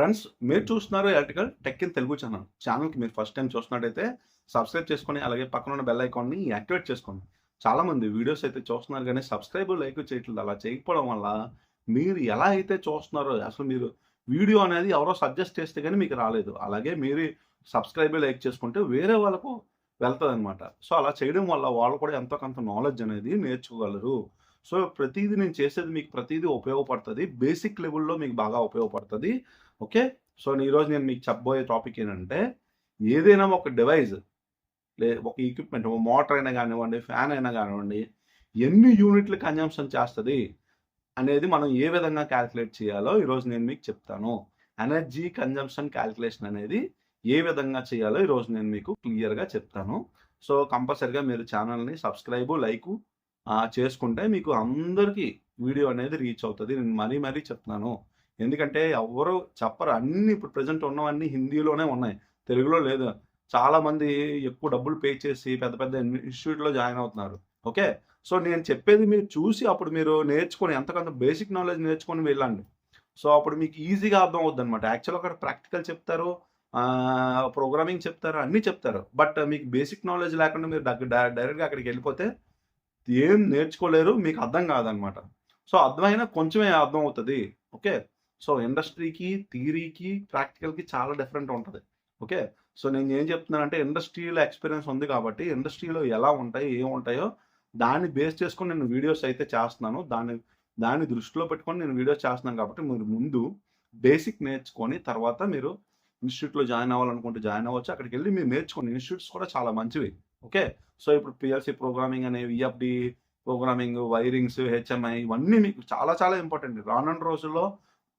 Friends మీరు చూస్తున్నారు electrical tech in Telugu channel. ఛానల్కి మీరు ఫస్ట్ టైం చూస్తున్నట్టయితే సబ్స్క్రైబ్ చేసుకొని అలాగే పక్కన ఉన్న బెల్ ఐకాన్ని యాక్టివేట్ చేసుకోండి. చాలా మంది వీడియోస్ అయితే చూస్తున్నారు కానీ సబ్స్క్రైబ్ లైక్ చేయట్లేదు. అలా చేయకపోవడం వల్ల మీరు ఎలా అయితే చూస్తున్నారో అసలు మీరు వీడియో అనేది ఎవరో సజెస్ట్ చేస్తే కానీ మీకు రాలేదు. అలాగే మీరు సబ్స్క్రైబ్ లైక్ చేసుకుంటే వేరే వాళ్ళకు వెళ్తుంది అనమాట సో అలా చేయడం వల్ల వాళ్ళు కూడా ఎంతో కొంత నాలెడ్జ్ అనేది నేర్చుకోగలరు. సో ప్రతిదీ నేను చేసేది మీకు ప్రతిదీ ఉపయోగపడుతుంది. బేసిక్ లెవెల్లో మీకు బాగా ఉపయోగపడుతుంది. ఓకే? సో ఈరోజు నేను మీకు చెప్పబోయే టాపిక్ ఏంటంటే ఏదైనా ఒక డివైస్ లే ఒక ఎక్విప్మెంట్ మోటార్ అయినా కానివ్వండి ఫ్యాన్ అయినా కానివ్వండి ఎన్ని యూనిట్లు కన్జంప్షన్ చేస్తుంది అనేది మనం ఏ విధంగా క్యాలిక్యులేట్ చేయాలో ఈరోజు నేను మీకు చెప్తాను. ఎనర్జీ కన్జంప్షన్ క్యాలిక్యులేషన్ అనేది ఏ విధంగా చేయాలో ఈరోజు నేను మీకు క్లియర్గా చెప్తాను. సో కంపల్సరిగా మీరు ఛానల్ని సబ్స్క్రైబు లైకు చేసుకుంటే మీకు అందరికీ వీడియో అనేది రీచ్ అవుతుంది. నేను మరీ మరీ చెప్తున్నాను. ఎందుకంటే ఎవరు చెప్పరు. అన్నీ ఇప్పుడు ప్రజెంట్ ఉన్నవన్నీ హిందీలోనే ఉన్నాయి. తెలుగులో లేదు. చాలామంది ఎక్కువ డబ్బులు పే చేసి పెద్ద పెద్ద ఇన్స్టిట్యూట్లో జాయిన్ అవుతున్నారు. ఓకే? సో నేను చెప్పేది మీరు చూసి అప్పుడు మీరు నేర్చుకొని ఎంతకంత బేసిక్ నాలెడ్జ్ నేర్చుకొని వెళ్ళండి. సో అప్పుడు మీకు ఈజీగా అర్థం అవుద్ది అనమాట యాక్చువల్ అక్కడ ప్రాక్టికల్ చెప్తారు. ప్రోగ్రామింగ్ చెప్తారు. అన్నీ చెప్తారు. బట్ మీకు బేసిక్ నాలెడ్జ్ లేకుండా మీరు డైరెక్ట్గా అక్కడికి వెళ్ళిపోతే ఏం నేర్చుకోలేరు మీకు అర్థం కాదనమాట. సో అర్థమైనా కొంచెమే అర్థం అవుతుంది ఓకే? సో ఇండస్ట్రీకి థియరీకి ప్రాక్టికల్కి చాలా డిఫరెంట్ ఉంటుంది. ఓకే? సో నేను ఏం చెప్తున్నానంటే ఇండస్ట్రీలో ఎక్స్పీరియన్స్ ఉంది కాబట్టి ఇండస్ట్రీలో ఎలా ఉంటాయి ఏం ఉంటాయో దాన్ని బేస్ చేసుకొని నేను వీడియోస్ అయితే చేస్తున్నాను. దాన్ని దాన్ని దృష్టిలో పెట్టుకొని నేను వీడియోస్ చేస్తున్నాను కాబట్టి మీరు ముందు బేసిక్ నేర్చుకొని తర్వాత మీరు ఇన్స్టిట్యూట్లో జాయిన్ అవ్వాలనుకుంటే జాయిన్ అవ్వచ్చు. అక్కడికి వెళ్ళి మీరు నేర్చుకోండి. ఇన్స్టిట్యూట్స్ కూడా చాలా మంచివి. ఓకే? సో ఇప్పుడు పిఎల్సి ప్రోగ్రామింగ్ అనేవి ఈఎఫ్డి ప్రోగ్రామింగ్ వైరింగ్స్ హెచ్ఎంఐ ఇవన్నీ మీకు చాలా చాలా ఇంపార్టెంట్ రానున్న రోజుల్లో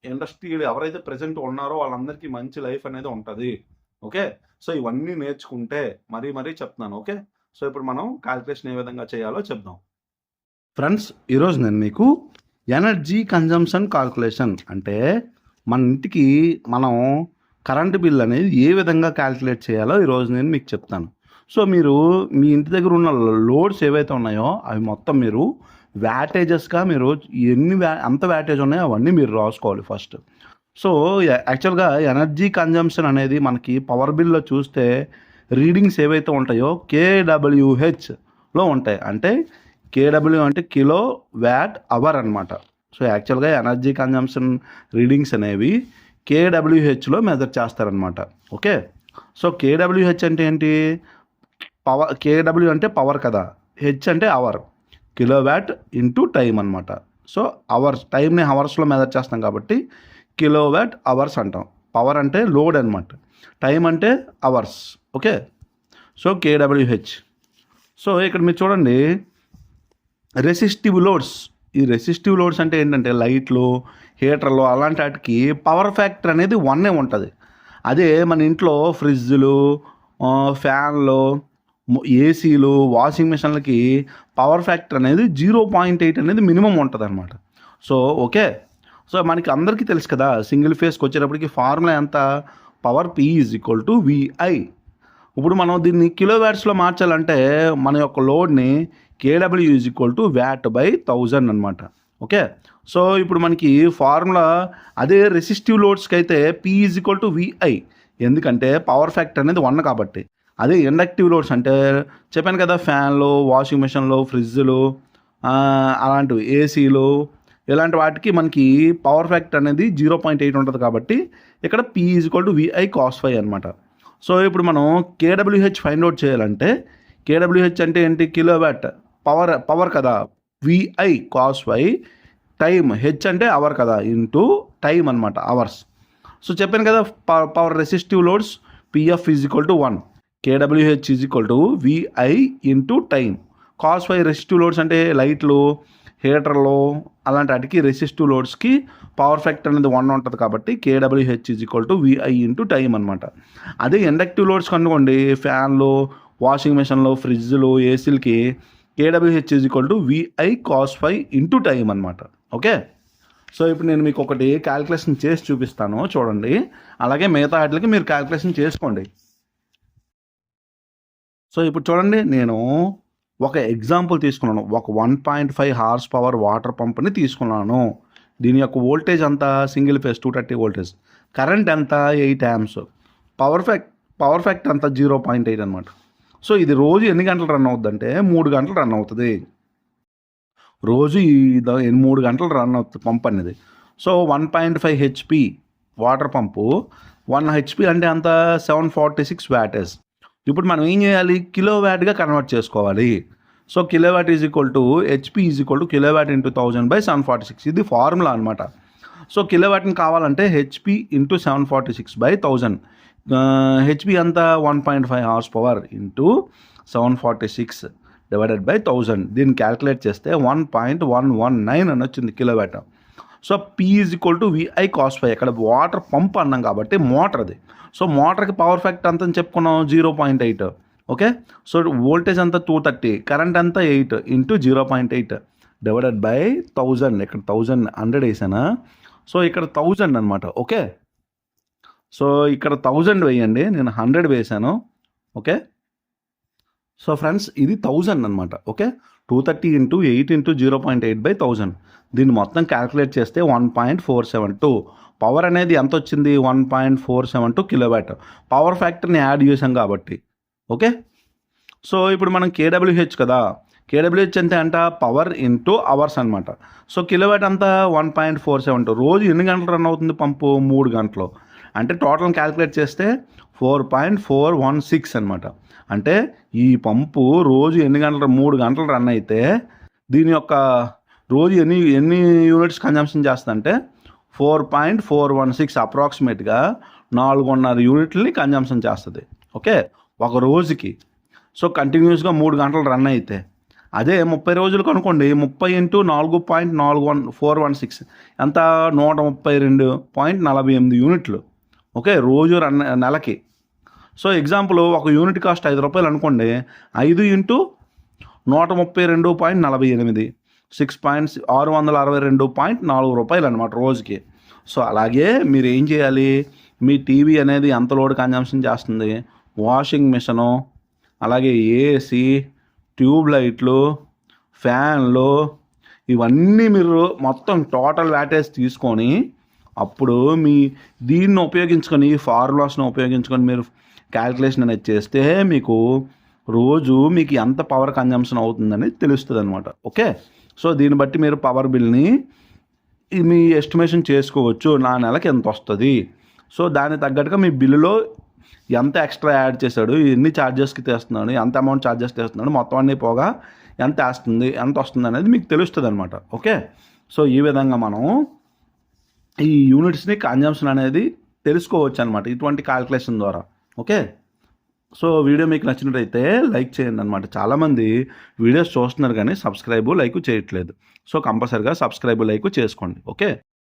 ఇండస్ట్రీలు ఎవరైతే ప్రజెంట్ ఉన్నారో వాళ్ళందరికీ మంచి లైఫ్ అనేది ఉంటుంది. ఓకే? సో ఇవన్నీ నేర్చుకుంటే మరీ మరీ చెప్తున్నాను. ఓకే? సో ఇప్పుడు మనం క్యాల్కులేషన్ ఏ విధంగా చేయాలో చెప్దాం. ఫ్రెండ్స్ ఈరోజు నేను మీకు ఎనర్జీ కన్జంప్షన్ కాల్కులేషన్ అంటే మన ఇంటికి మనం కరెంటు బిల్ అనేది ఏ విధంగా క్యాల్కులేట్ చేయాలో ఈరోజు నేను మీకు చెప్తాను. సో మీరు మీ ఇంటి దగ్గర ఉన్న లోడ్స్ ఏవైతే ఉన్నాయో అవి మొత్తం మీరు వ్యాటేజెస్గా మీరు ఎన్ని వ్యా ఎంత వ్యాటేజ్ ఉన్నాయో అవన్నీ మీరు రాసుకోవాలి ఫస్ట్. సో యాక్చువల్గా ఎనర్జీ కన్జంప్షన్ అనేది మనకి పవర్ బిల్లో చూస్తే రీడింగ్స్ ఏవైతే ఉంటాయో కేడబ్ల్యూహెచ్లో ఉంటాయి. అంటే కేడబ్ల్యూ అంటే కిలో వ్యాట్ అవర్ అనమాట సో యాక్చువల్గా ఎనర్జీ కన్జంప్షన్ రీడింగ్స్ అనేవి కేడబ్ల్యూహెచ్లో మెజర్ చేస్తారనమాట ఓకే? సో కేడబ్ల్యూహెచ్ అంటే ఏంటి? పవర్ కేడబ్ల్యూ అంటే పవర్ కదా. హెచ్ అంటే hour. Kilo watt into time అనమాట సో అవర్స్ టైంని అవర్స్లో మెజర్ చేస్తాం కాబట్టి కిలో వ్యాట్ అవర్స్ అంటాం. పవర్ అంటే లోడ్ అనమాట టైం అంటే hours. Okay? So KWH. So ఇక్కడ మీరు చూడండి. Resistive loads. ఈ రెసిస్టివ్ లోడ్స్ అంటే ఏంటంటే లైట్లు హీటర్లు అలాంటి వాటికి పవర్ ఫ్యాక్టర్ అనేది వన్నే ఉంటుంది. అదే మన ఇంట్లో ఫ్రిడ్జ్లు ఫ్యాన్లు ఏసీలు వాషింగ్ మిషన్లకి పవర్ ఫ్యాక్టర్ అనేది జీరో పాయింట్ ఎయిట్ అనేది మినిమం ఉంటుంది అనమాట సో ఓకే సో మనకి అందరికీ తెలుసు కదా సింగిల్ ఫేస్కి వచ్చేటప్పటికి ఫార్ములా ఎంత? Power P is equal to VI ఇప్పుడు మనం దీన్ని కిలో వ్యాట్స్లో మార్చాలంటే మన యొక్క లోడ్ని KW is equal to watt by thousand అనమాట ఓకే సో ఇప్పుడు మనకి ఫార్ములా అదే రెసిస్టివ్ లోడ్స్కి అయితే P is equal to VI ఎందుకంటే పవర్ ఫ్యాక్టర్ అనేది వన్ కాబట్టి. అదే ఇండక్టివ్ లోడ్స్ అంటే చెప్పాను కదా ఫ్యాన్లు వాషింగ్ మిషన్లు ఫ్రిడ్జ్లు అలాంటివి ఏసీలు ఇలాంటి వాటికి మనకి పవర్ ఫ్యాక్టర్ అనేది జీరో పాయింట్ ఎయిట్ ఉంటుంది కాబట్టి ఇక్కడ P is equal to VI cos phi అనమాట సో ఇప్పుడు మనం కేడబ్ల్యూహెచ్ ఫైండ్ అవుట్ చేయాలంటే కేడబ్ల్యూహెచ్ అంటే ఏంటి? కిలోవాట్? పవర్ పవర్ కదా. VI cos phi time H అంటే అవర్ కదా ఇంటూ టైం అనమాట అవర్స్. సో చెప్పాను కదా power resistive loads PF is equal to one KWH is equal to VI into time cos phi resistive loads అంటే లైట్లు హీటర్లు అలాంటి వాటికి రెసిస్టివ్ లోడ్స్కి పవర్ ఫ్యాక్టర్ అనేది వన్ ఉంటుంది కాబట్టి KWH is equal to VI into time అనమాట అదే ఇండక్టివ్ లోడ్స్ కనుకోండి ఫ్యాన్లు వాషింగ్ మిషన్లు ఫ్రిడ్జ్లు ఏసీలకి KWH is equal to VI cos phi into time అనమాట ఓకే సో ఇప్పుడు నేను మీకు ఒకటి క్యాల్కులేషన్ చేసి చూపిస్తాను చూడండి. అలాగే మిగతా వాటికి మీరు క్యాల్కులేషన్ చేసుకోండి. సో ఇప్పుడు చూడండి నేను ఒక ఎగ్జాంపుల్ తీసుకున్నాను. ఒక one point five horse power water పంప్ని తీసుకున్నాను. దీని యొక్క వోల్టేజ్ అంతా single phase two thirty voltage current ఎంత? Eight amps power factor power factor అంతా జీరో పాయింట్ ఎయిట్ అనమాట సో ఇది రోజు ఎన్ని గంటలు రన్ అవుతుందంటే మూడు గంటలు రన్ అవుతుంది. రోజు ఈ ద- మూడు గంటలు రన్ అవుతుంది పంప్ అనేది. So one point five HP water pump one HP అంటే అంత సెవెన్ ఫార్టీ సిక్స్ వ్యాటేజ్ ఇప్పుడు మనం ఏం చేయాలి? కిలో వ్యాట్గా కన్వర్ట్ చేసుకోవాలి. So kilo watt is equal to HP is equal to kilo watt into thousand by seven forty six. ఇది formula అనమాట సో కిలో వ్యాట్ని కావాలంటే HP into seven forty six by thousand. HP అంతా one point five horse power into seven forty six divided by thousand. దీన్ని calculate చేస్తే one point one one nine అని వచ్చింది kilo watt so P is equal to VI cos phi ఇక్కడ water pump అన్నాం కాబట్టి motor అది. So మోటార్కి power factor అంత అని చెప్పుకున్నాం? Zero point eight okay so voltage అంతా టూ థర్టీ కరెంట్ అంతా eight into zero point eight divided by thousand ఇక్కడ థౌజండ్ హండ్రెడ్ వేసానా? సో ఇక్కడ థౌజండ్ అనమాట ఓకే సో ఇక్కడ థౌజండ్ వేయండి. నేను హండ్రెడ్ వేసాను. ఓకే సో ఫ్రెండ్స్ ఇది థౌజండ్ అనమాట okay two thirty into eight into zero point eight by thousand. దీన్ని మొత్తం క్యాలిక్యులేట్ చేస్తే one point four seven two. Power అనేది ఎంత వచ్చింది? One point four seven two kilowatt. Power ఫ్యాక్టర్ని add చేసాం కాబట్టి. ఓకే? సో ఇప్పుడు మనం కేడబ్ల్యూహెచ్ కదా. కేడబ్ల్యూహెచ్ అంటే అంట? పవర్ ఇంటూ అవర్స్ అనమాట సో కిలోవాట్ అంతా one point four seven two. రోజు ఎన్ని గంటలు రన్ అవుతుంది పంపు? మూడు గంటలు. అంటే టోటల్ క్యాలిక్యులేట్ చేస్తే four point four one six అనమాట అంటే ఈ పంపు రోజు ఎన్ని గంటలు మూడు గంటలు రన్ అయితే దీని యొక్క రోజు ఎన్ని ఎన్ని యూనిట్స్ కన్జంప్షన్ చేస్తుందంటే four point four one six అప్రాక్సిమేట్గా నాలుగున్నర యూనిట్లని కన్జంప్షన్ చేస్తుంది. ఓకే ఒక రోజుకి. సో కంటిన్యూస్గా మూడు గంటలు రన్ అయితే అదే ముప్పై రోజులు కనుకోండి ముప్పై ఇంటూ నాలుగు పాయింట్ నాలుగు వన్ ఫోర్ వన్ సిక్స్ ఎంత? నూట ముప్పై రెండు పాయింట్ నలభై ఎనిమిది యూనిట్లు ఓకే రోజు రన్ నెలకి. సో ఎగ్జాంపుల్ ఒక యూనిట్ కాస్ట్ ఐదు రూపాయలు అనుకోండి ఐదు ఇంటూ నూట ముప్పై రెండు పాయింట్ నలభై ఎనిమిది సిక్స్ పాయింట్స్ ఆరు వందల అరవై రెండు పాయింట్ నాలుగు రూపాయలు అనమాట రోజుకి. సో అలాగే మీరు ఏం చేయాలి? మీ టీవీ అనేది ఎంత లోడ్ కన్జంప్షన్ చేస్తుంది? వాషింగ్ మిషను అలాగే ఏసీ ట్యూబ్ లైట్లు ఫ్యాన్లు ఇవన్నీ మీరు మొత్తం టోటల్ వ్యాటేజ్ తీసుకొని అప్పుడు మీ దీన్ని ఉపయోగించుకొని ఈ ఫార్ములాస్ని ఉపయోగించుకొని మీరు క్యాల్కులేషన్ అనేది చేస్తే మీకు రోజు మీకు ఎంత పవర్ కన్జంప్షన్ అవుతుందని తెలుస్తుంది అనమాట ఓకే? సో దీన్ని బట్టి మీరు పవర్ బిల్ని మీ ఎస్టిమేషన్ చేసుకోవచ్చు. నా నెలకి ఎంత వస్తుంది? సో దానికి తగ్గట్టుగా మీ బిల్లులో ఎంత ఎక్స్ట్రా యాడ్ చేశాడు? ఎన్ని ఛార్జెస్కి తెస్తున్నాడు? ఎంత అమౌంట్ ఛార్జెస్ తెస్తున్నాడు? మొత్తం అన్నీ పోగా ఎంత వేస్తుంది? ఎంత వస్తుంది అనేది మీకు తెలుస్తుంది అనమాట ఓకే? సో ఈ విధంగా మనం ఈ యూనిట్స్ని కన్జంప్షన్ అనేది తెలుసుకోవచ్చు అనమాట ఇటువంటి కాలిక్యులేషన్ ద్వారా. ఓకే సో వీడియో మీకు నచ్చినట్టయితే లైక్ చేయండి అనమాట చాలామంది వీడియోస్ చూస్తున్నారు కానీ సబ్స్క్రైబ్ లైక్ చేయట్లేదు. సో కంపల్సరిగా సబ్స్క్రైబ్ లైక్ చేసుకోండి. ఓకే